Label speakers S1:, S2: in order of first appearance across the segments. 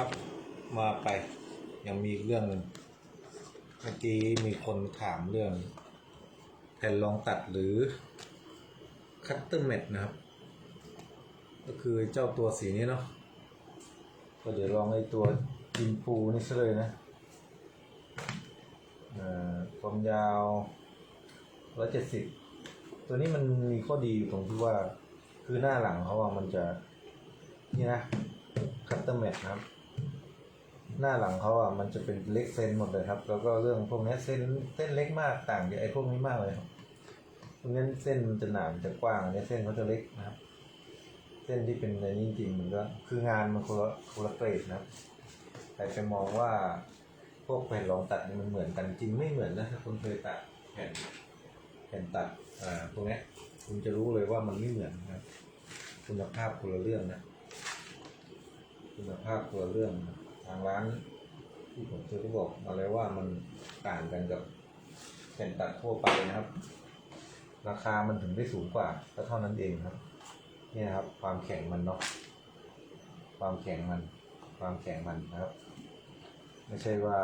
S1: ครับ มาไป ยังมีเรื่องหนึ่งเมื่อกี้มีคนถามเรื่องแผ่นรองตัดหรือคัตเตอร์เม็ดนะครับ ก็คือเจ้าตัวสีนี้เนาะก็เดี๋ยวลองไอ้ตัวอินฟูนี่ซะเลยนะอ่อความยาว170ตัวนี้มันมีข้อดีอยู่ตรงที่ว่า คือหน้าหลังเขาอะมันจะ นี่นะคัตเตอร์เม็ดนะครับ หน้าหลังเขาอะมันจะเป็นเล็กเซนหมดเลยครับ แล้วก็เรื่องพวกเนี้ยเส้นเส้นเล็กมากต่างจากไอ้พวกนี้มากเลยครับเพวกนี้นเส้นมันจะหนามันจะกว้างอันนี้เส้นเขาจะเล็กนะครับ เส้นที่เป็นในนี้จริงมันก็คืองานมันคนละคนละเกรดนะครับแต่จะมองว่าพวกแผ่นรองตัดมันเหมือนกันจริงไม่เหมือนนะถ้าคุณเคยตัดแผ่นแผ่นตัดอ่าพวกเนี้ยคุณจะรู้เลยว่ามันไม่เหมือนนะครับคุณภาพคนละเรื่องนะคุณภาพคนละเรื่องนะ ทางร้านที่ผมซื้อก็บอกมาแล้วว่ามันต่างกันกับแผ่นตัดทั่วไปนะครับ ราคามันถึงได้สูงกว่าก็เท่านั้นเองครับ เนี่ยครับ ความแข็งมันเนาะความแข็งมัน ความแข็งมันนะครับ ไม่ใช่ว่า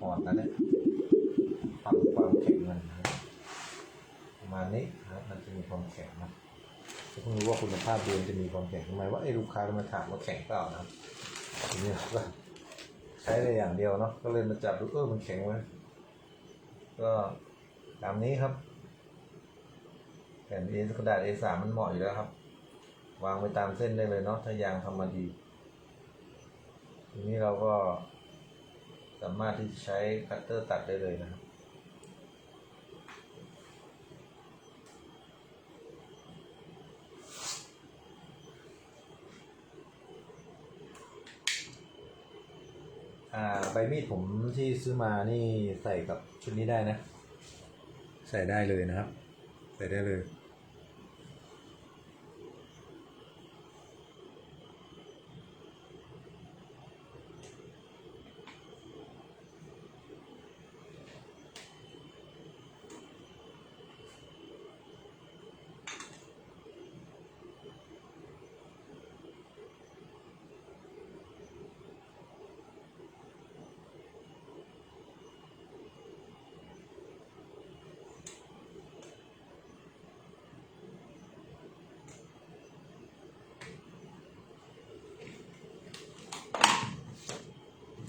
S1: อ่อนนะเนี่ยความความแข็งมันนะครับประมาณนี้นะครับมันจะมีความแข็งนะจะเพิ่งรู้ว่าคุณภาพเดิมจะมีความแข็งทำไมว่าไอ้ลูกค้ามาถามว่าแข็งเปล่านะครับทีนี้เราก็ ใช้ได้อย่างเดียวเนาะก็เลยมาจับดูเออมันแข็งไว้ก็ตามนี้ครับแผ่น A กระดาษ A3 มันเหมาะอยู่แล้วครับ วางไปตามเส้นได้เลยเนาะถ้ายางทำมาดี ทีนี้เราก็สามารถที่จะใช้คัตเตอร์ตัดได้เลยนะครับ อ่าใบมีดผมที่ซื้อมานี่ใส่กับชุดนี้ได้นะ ใส่ได้เลยนะครับ ใส่ได้เลย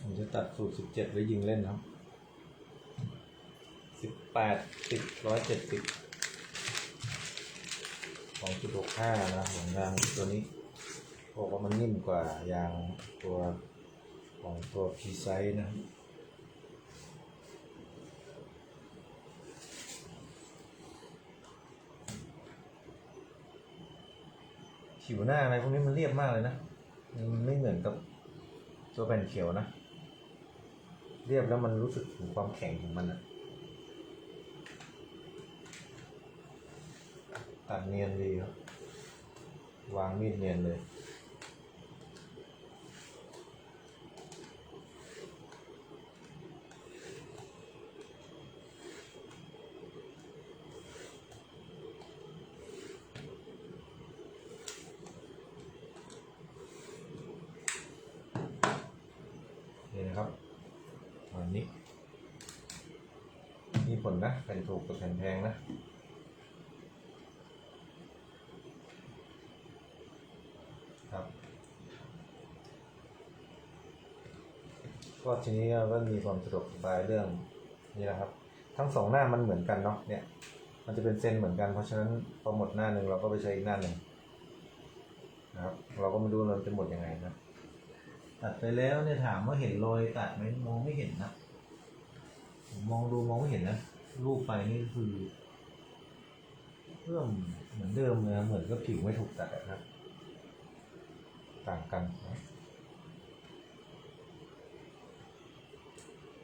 S1: ผม จัดสูตรสิบเจ็ดไว้ยิงเล่นนะครับสิบแปดสิบร้อยเจ็ดสิบสองจุดหกห้านะของยางตัวนี้บอกว่ามันนิ่มกว่ายางตัวของตัวพีไซนะผิวหน้าอะไรพวกนี้มันเรียบมากเลยนะ มันไม่เหมือนกับตัวแผ่นเขียวนะ เรียบแล้วมันรู้สึกถึงความแข็งของมันอะตัดเนียนดีครับวางมีดเนียนเลย นี่นะครับอันนี้ มี ผลนะแผ่นถูกกับแผ่นแพงนะครับก็ทีนี้ก็มีความสะดวกสบายเรื่องนี่นะครับ ทั้งสองหน้ามันเหมือนกันเนาะเนี่ย มันจะเป็นเส้นเหมือนกันเพราะฉะนั้นพอหมดหน้าหนึ่งเราก็ไปใช้อีกหน้าหนึ่งนะครับ เราก็ไม่รู้เราจะหมดยังไงนะตัดไปแล้วเนี่ยถามว่าเห็นรอยตัดไหมมองไม่เห็นนะ มองดูมองไม่เห็นนะรูปไปนี่คือเพิ่มเหมือนเดิมเลยเหมือนกับผิวไม่ถูกตัดนะต่างกันนะ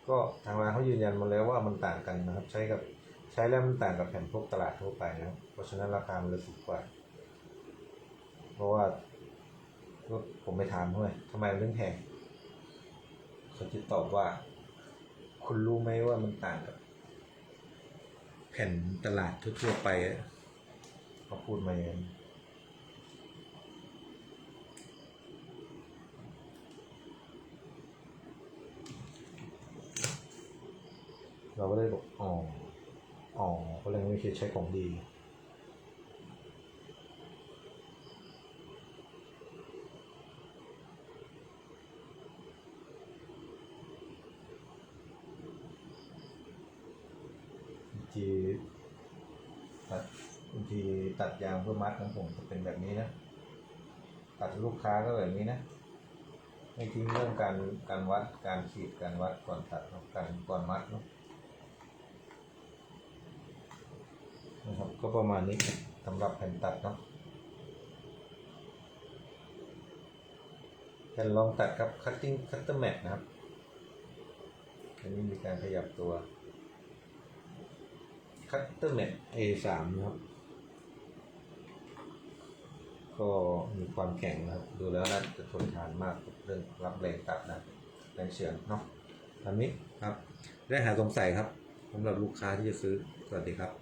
S1: ก็ทางร้านเขายืนยันมาแล้วว่ามันต่างกันนะครับ ใช้กับใช้แล้วมันต่างกับแผ่นพวกตลาดทั่วไปนะครับเพราะฉะนั้นราคามันเลยถูกกว่า เพราะว่าก็ผมไปถามด้วยทำไมมันถึงแพงเขาจะตอบว่า คุณรู้ไหมว่ามันต่างกับ แผ่นตลาดทั่วๆไปเขาพูดมาอย่างเราก็เลยบอกอ๋อ อ๋อ ก็เลยไม่คิดใช้ของดี ทีตัดบางทีตัดยางเพื่อมัดของผมจะเป็นแบบนี้นะ ตัดลูกค้าก็แบบนี้นะ ไม่ทิ้งเรื่องการการวัดการขีดการวัดก่อนตัดเนอะการก่อนมัดเนะนะครับก็ประมาณนี้สำหรับแผ่นตัดเนาะแผ่นรองตัดครับ cutting cutter mat นะครับอันนี้มีการขยับตัว คัตเตอร์แมท A3 นะครับ ก็มีความแข็งนะครับ ดูแล้วน่าจะทนทานมากเรื่องรับแรงตัดนะแรงเฉือนเนาะตามนี้ครับ ได้หาสงสัยครับสำหรับลูกค้าที่จะซื้อ สวัสดีครับ